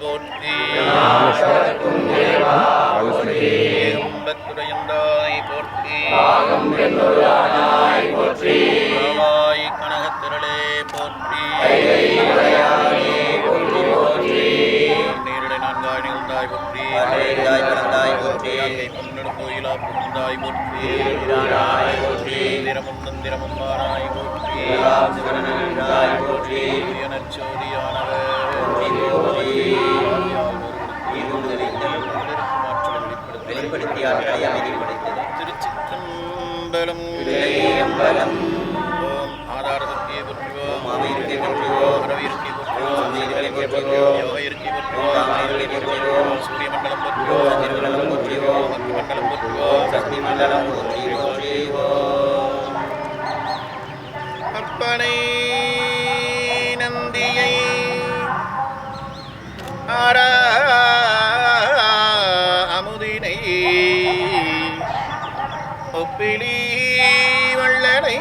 போற்றி ஆகுஸ்மதி போற்றி போற்றி கனகத்திரளே போற்றி போற்றி போற்றி நீரிடை நான்காய் நிகழ்ந்தாய் போற்றி பல்வேறாய் பிறந்தாய் போற்றி. கை கோயிலா புகுந்தாய் போற்றி திரமும் தந்திரமும் மாறாய் போற்றி போற்றி. நச்சோதியானவர் போற்றி. வெளிப்படுத்தி வெளிப்படுத்தி ஆற்றலை அமைதிப்படுத்தது திருச்சிற்றம்பலம் தில்லையம்பலம். ஓம் ஆதார சக்தியை போற்றுவோம் மாமயிர்க்கை போற்றுவோம். பிறவியிருக்கை போற்றுவோம் சமயங்களை போற்றுவோம். யோகாமயர்களை போற்றுவோம் போற்றுவோம். சூரிய மண்டலம் போற்றுவோம் சந்திரமண்டலம் போற்றுவோம். அக்னி மண்டலம் போற்றுவோம் சக்தி மண்டலம் போற்றி போற்றி ஓம். அப்பனை ஆரா அமுதினை ஒப்பிலி வள்ளனை.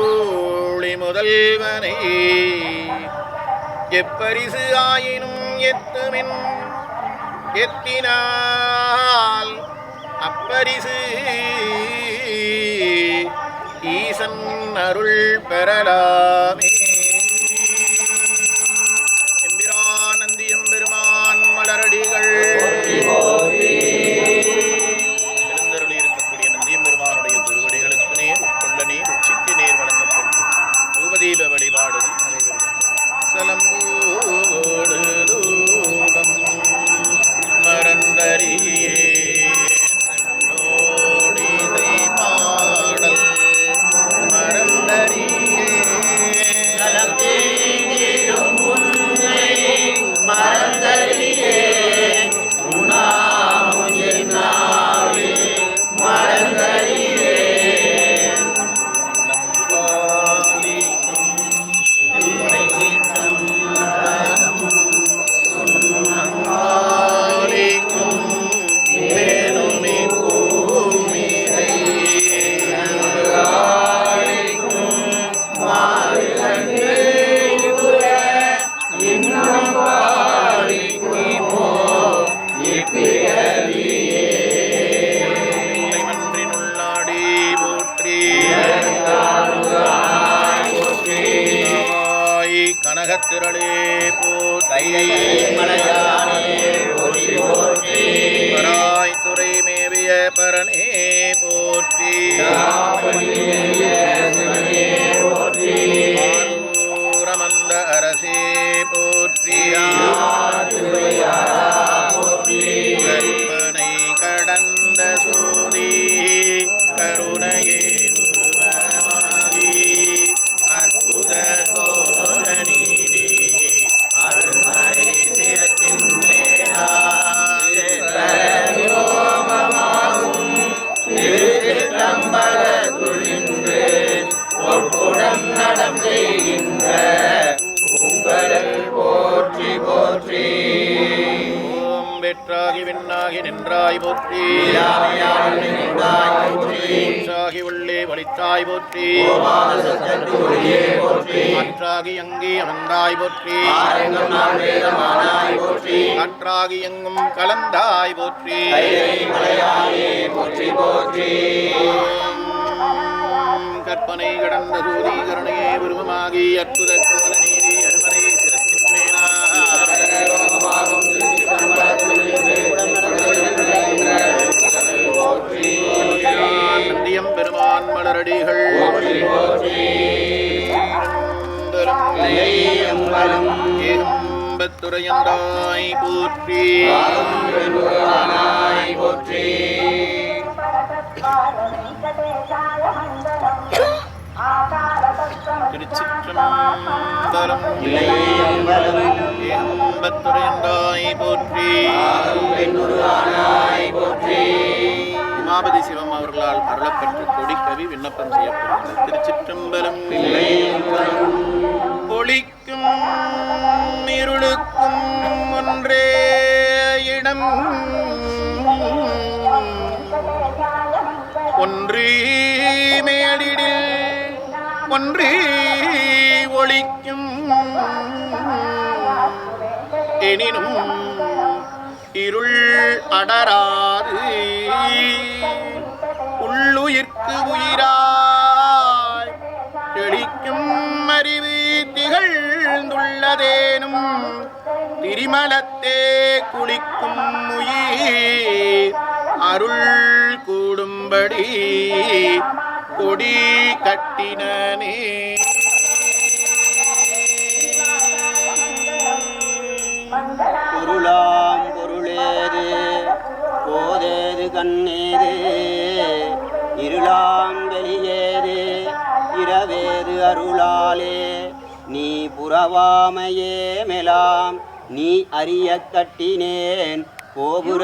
ஊழி முதல்வனை எப்பரிசு ஆயினும் எத்துமின் எத்தினால் அப்பரிசு ஈசன் அருள் பெறலாமே. கனகத்திரளே பராய் துறை மேவிய பரனே போற்றி. ஆரூரமந்த அரசே போற்றி. காற்றாகி அங்கே அமர்ந்தாய் போற்றி. காற்றாகி எங்கும் கலந்தாய் போற்றி. கற்பனை கடந்த சூரி கருணையே உருவமாகி அற்புத கோல நீதி அம்பலம் ஏகம்பத்துரையந்தாய் போற்றி. போற்றி. திருச்சிற்றம்பலம் ஏகம்பத்துரையந்தாய் போற்றி. போற்றி. உமாபதி சிவம் அவர்களால் அருளப்பெற்ற கொடிக்கவி விண்ணப்பம் செய்யப்படுகிறது திருச்சிற்றம்பலம் ஒளிக்கும் இருளுக்கும் ஒன்றே இடம். ஒன்றி மேடிடில் ஒன்று ஒளிக்கும். எனினும் இருள் அடராது. உள்ளுயிர்க்கு உயிராய் செழிக்கும் அறிவு திகழ்ந்துள்ளதேனும் திரிமலத்தே குளிக்கும் உயிர் அருள் கூடும்படி கொடி கட்டினே பொருளாம் பொருளேது போதேது கண்ணீரே இருளாம் வெளியேறு இரவேறு அருளாலே நீ புறவாமையே மெலாம் நீ அறிய கட்டினேன் கோபுர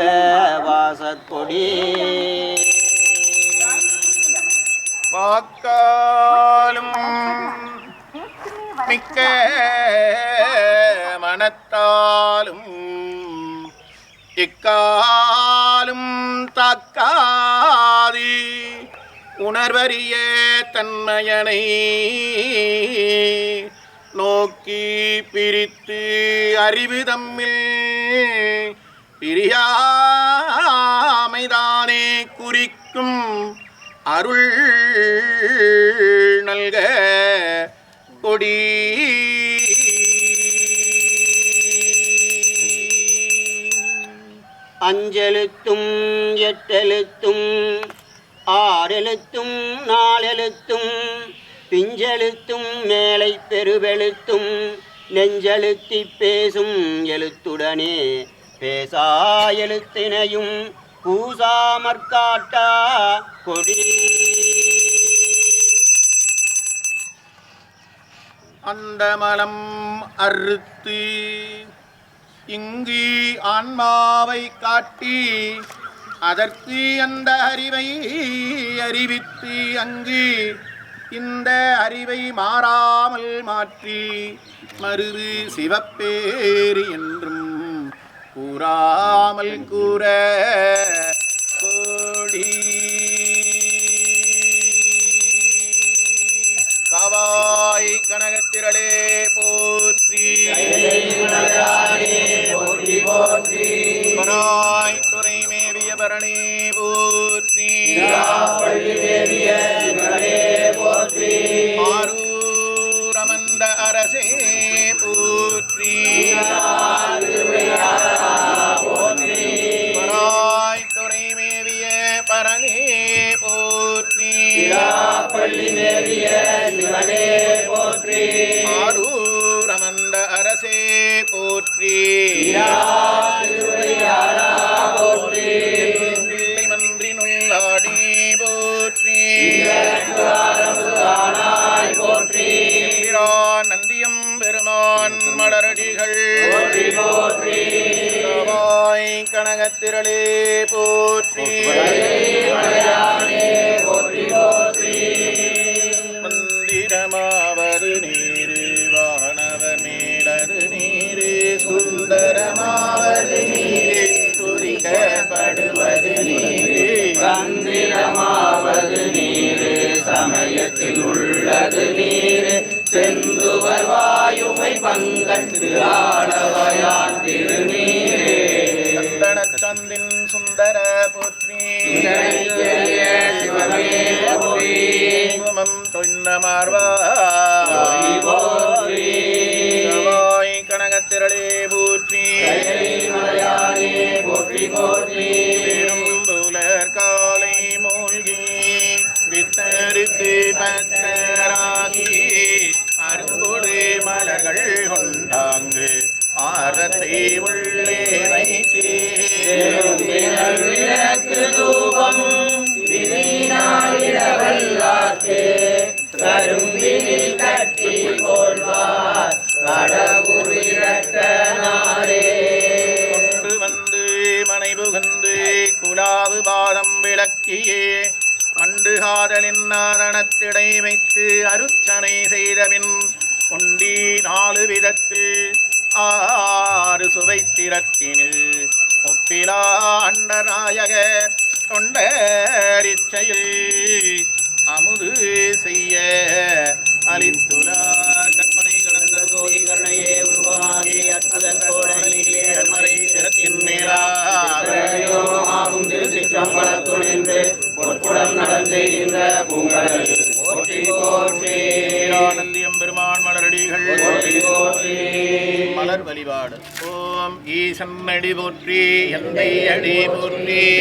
வாசத்தொடி வாக்காலும் மிக்க மனத்தாலும் இக்காலும் தக்காதி. உணர்வறிய தன்மையனை நோக்கி பிரித்து அறிவு தம்மில் பிரியாமைதானே குறிக்கும் அருள் நல்க கொடி. அஞ்செழுத்தும் எட்டெழுத்தும் ஆறெழுத்தும் நாலெழுத்தும் பிஞ்செழுத்தும் மேலை பெருவெழுத்தும் நெஞ்செழுத்தி பேசும் எழுத்துடனே பேசா எழுத்தினையும் பூசாமற்காட்டா கொடி. அந்த மலம் அறுத்து இங்கு ஆன்மாவை காட்டி அதற்கு அந்த அறிவை அறிவித்து அங்கு இந்த அறிவை மாறாமல் மாற்றி மருது சிவப்பேறு என்றும் கூறாமல் கூற கனகத்திரளே போற்றி. மந்திரமாவது நீரு வானவர் மேலது நீரு சுந்தரமாவது நீரு துரிகப்படுவது நீரு. மந்திரமாவது நீரு சமயத்தில் உள்ளது நீரு. செந்துவர் வாயுமை பங்கத்து ஆளவையான் திருநீரே. சுந்தர போற்றி. இணைய சிவமே கனகத்திரளே பூற்றி போற்றி போற்றி. பெரும்புலர் காலை மூழ்கி. வித்தருக்கு பத்த விதத்தில் ஆறு சுவைத்திரத்தினில் ஒப்பிலா அண்டநாயகர் தொண்டரிச்சையில் அமுது செய்ய அளித்துள்ளார் கற்பனை கடந்த ஜோதி கருணையே உருவாகி திருச்சிற்றம்பலத்துள் பொற்புடன் நடந்தெய்கின்ற பூங்கடல் போற்றி போற்றி மலர் வழிபாடு. ஓம் ஈசன் அடி போற்றி எந்தை அடி போற்றி.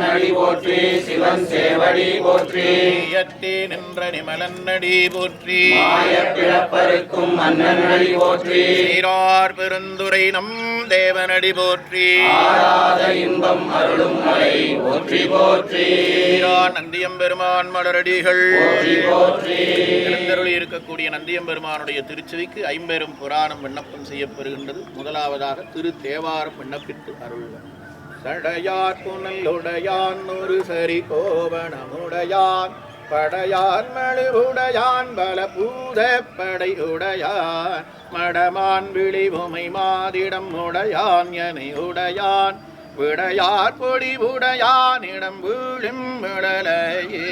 அடி போற்றி சிவன் சேவடி போற்றி. ஈயத்தே நின்ற நிமலன் அடி போற்றி. மாயப் பிறப்பருக்கும் மன்னன் அடி போற்றி. சீரார் பெருந்துரை நம் தேவனடி போற்றி. இன்பம் அருளும் மலை போற்றி போற்றி. நந்தியம் பெருமான் மலரடிகள். எழுந்தருளி இருக்கக்கூடிய நந்தியம் பெருமானுடைய திருச்செவிக்கு ஐம்பெரும் புராணம் விண்ணப்பம் செய்யப்பெறுகின்றது. முதலாவதாக திரு தேவாரம் விண்ணப்பித்து அருள்வர் சடையார் புனல்லுடையான் ஒரு சரி கோவணமுடையான் படையான் மழுவுடையான் பல பூத படையுடையான். மடமான் விழிவுமை மாதிடம் உடையான் என உடையான். விடையார் பொடி உடையான் இடம் வீழும் விடலையே.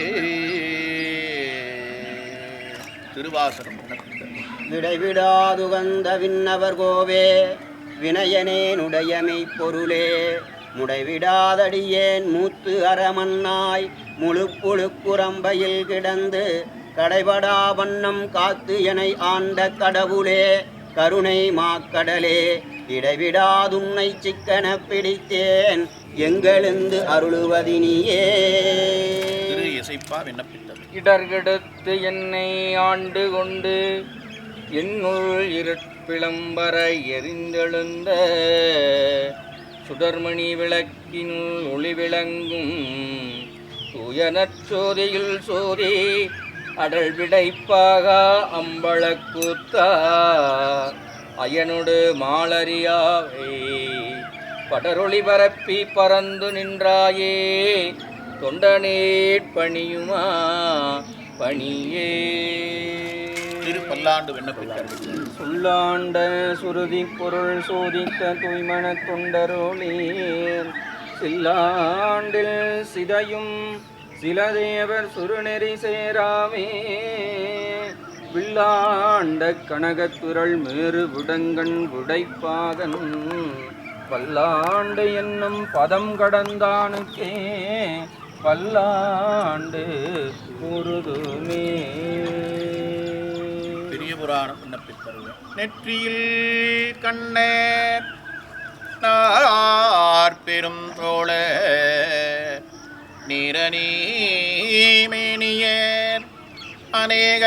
திருவாசகம் விண்ணப்பித்தல். விடைவிடாதுகந்த விண்ணவர் கோவே வினயனேனுடைய மெய்ப்பொருளே முடைவிடாதடியேன் மூத்து அறமன்னாய்? முழு புழுக்குரம்பையில் கிடந்து கடைபடா வண்ணம் காத்து எனை ஆண்ட கடவுளே கருணை மாக்கடலே. இடைவிடாதுன்னை சிக்கன பிடித்தேன் எங்கெழுந்து அருளுவதினியே? திரு இசைப்பா விண்ணப்பித்தது. இடர்கெடுத்து என்னை ஆண்டு கொண்டு என்னுள் இருட்பிளம்பர எரிந்தெழுந்த சுடர்மணி விளக்கினுள் ஒளி விளங்கும் தூயனச்சோதியில் சோதி அடல் விடைப்பாக அம்பளக்கூத்தா அயனொடு மாலரியாவே படரொளி பரப்பி பறந்து நின்றாயே தொண்டனேட் பணியுமா பணியே. திருப்பல்லாண்டு பல்லாண்டு விண்ணப்பித்தது சுருதி பொருள் சோதித்த தூய்மன தொண்டரோளீர் சில்லாண்டில் சிதையும் சில தேவர் சுருநெறி சேராமே. வில்லாண்ட கனகத்துரள் மேறு விடங்கண் உடைப்பாகன் பல்லாண்டு என்னும் பதம் கடந்தானுக்கே. பல்லாண்டு முருதுமே புராணம் விண்ணப்பித்தருள் நெற்றியில் கண்ணேர் நார் பெரும் தோழ நிறநீமேனியர் அநேக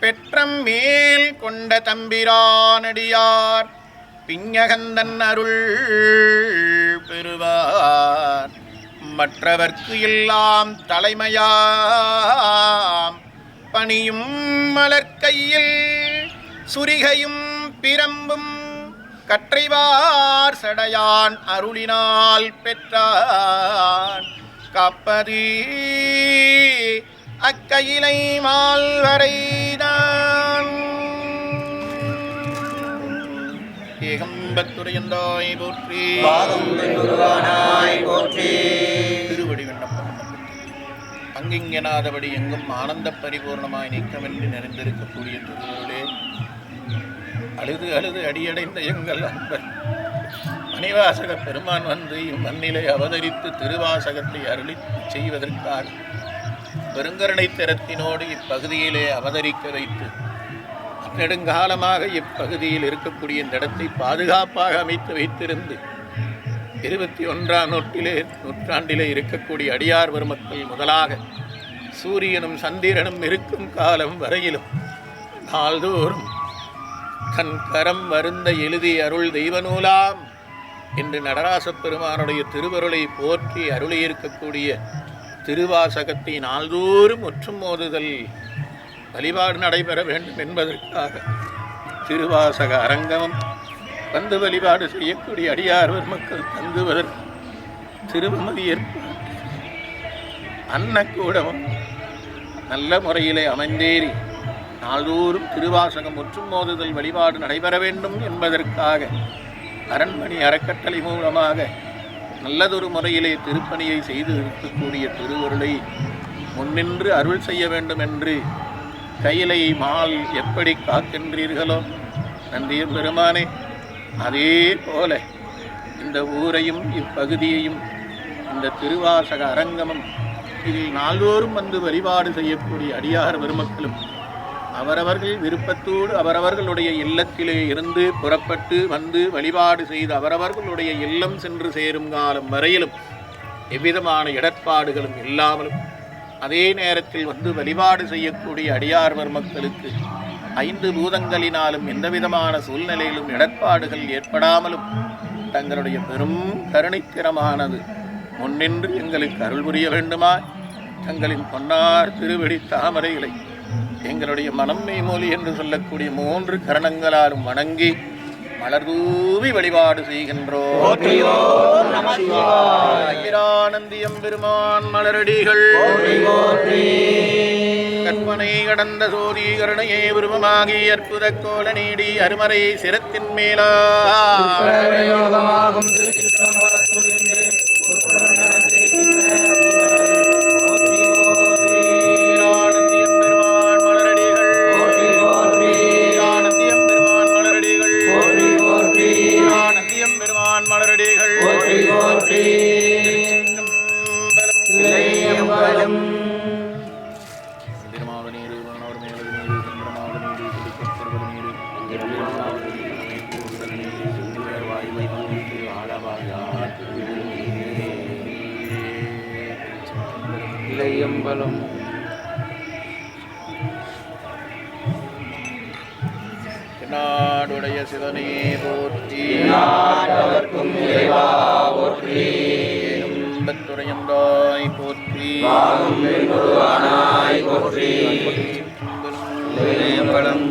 பெற்றம் மேல் கொண்ட தம்பிரானடியார் பிஞகந்தன் அருள் பெறுவார். மற்றவர்க்கு எல்லாம் தலைமையாம் பணியும் மலர்க்கையில் சுரிகையும் பிரம்பும் கற்றைவார் சடையான் அருளினால் பெற்றான். காப்பது அக்கையிலை மால்வரைதான் ஏகம்பத்துரையந்தாய் போற்றி? திருவடி விண்ணப்பம் அங்கிங்கனாதபடி எங்கும் ஆனந்த பரிபூர்ணமாய் நீக்கமின்றி நிறைந்திருக்கக்கூடிய திருவருளே அழுது அழுது அடியடைந்த எங்கள் அன்பர் மணிவாசக பெருமான் வந்து இம்மண்ணிலை அவதரித்து திருவாசகத்தை அருளி செய்வதற்காக பெருங்கருணை திறத்தினோடு இப்பகுதியிலே அவதரிக்க வைத்து நெடுங்காலமாக இப்பகுதியில் இருக்கக்கூடிய இந்த இடத்தை பாதுகாப்பாக அமைத்து வைத்திருந்து இருபத்தி ஒன்றாம் நூற்றிலே நூற்றாண்டிலே இருக்கக்கூடிய அடியார் பெருமக்கள் முதலாக சூரியனும் சந்திரனும் இருக்கும் காலம் வரையிலும் நாள்தோறும் தன் கரம் வருந்த எழுதி அருள் தெய்வ நூலாம் என்று நடராசப் பெருமானுடைய திருவருளை போற்றி அருளியிருக்கக்கூடிய திருவாசகத்தை நாள்தோறும் ஒற்றும் மோதுதல் வழிபாடு நடைபெற வேண்டும் என்பதற்காக திருவாசக அரங்கமும் வந்து வழிபாடு செய்யக்கூடிய அடியார்வர் மக்கள் தங்குவதற்கு திருமதி ஏற்பாடு அன்னக்கூடமும் நல்ல முறையிலே அமைந்தேறி நாள்தோறும் திருவாசகம் ஒற்றும் மோதுதல் வழிபாடு நடைபெற வேண்டும் என்பதற்காக அரண்மணி அறக்கட்டளை மூலமாக நல்லதொரு முறையிலே திருப்பணியை செய்து இருக்கக்கூடிய திருவருளை முன்னின்று அருள் செய்ய வேண்டும் என்று கையிலை மால் எப்படி காக்கின்றீர்களோ நன்றிய பெருமானே. அதே போல இந்த ஊரையும் இப்பகுதியையும் இந்த திருவாசக அரங்கமும் இதில் நாள்தோறும் வந்து வழிபாடு செய்யக்கூடிய அடியார் பெருமக்களும் அவரவர்கள் விருப்பத்தோடு அவரவர்களுடைய இல்லத்திலே இருந்து புறப்பட்டு வந்து வழிபாடு செய்து அவரவர்களுடைய இல்லம் சென்று சேரும் காலம் வரையிலும் எவ்விதமான இடர்பாடுகளும் இல்லாமலும் அதே நேரத்தில் வந்து வழிபாடு செய்யக்கூடிய அடியார் பெருமக்களுக்கு ஐந்து பூதங்களினாலும் எந்தவிதமான சூழ்நிலையிலும் இடர்பாடுகள் ஏற்படாமலும் தங்களுடைய பெரும் கருணைத்திறமானது முன்னின்று எங்களுக்கு அருள் புரிய வேண்டுமா? தங்களின் பொன்னார் திருவடி தாமரைகளை எங்களுடைய மனம் மெய்மொழி என்று சொல்லக்கூடிய மூன்று கரணங்களாலும் வணங்கி மலர்தூவி வழிபாடு செய்கின்றோம் ஐரானந்தியம் பெருமான் மலரடிகள். கற்பனை கடந்த சோதீகரணையே கருணையே அற்புத கோல நீடி அருமறை சிரத்தின் மேலா. போற்றி பெண் பெருமானாய் போற்றி இளையம்பலம்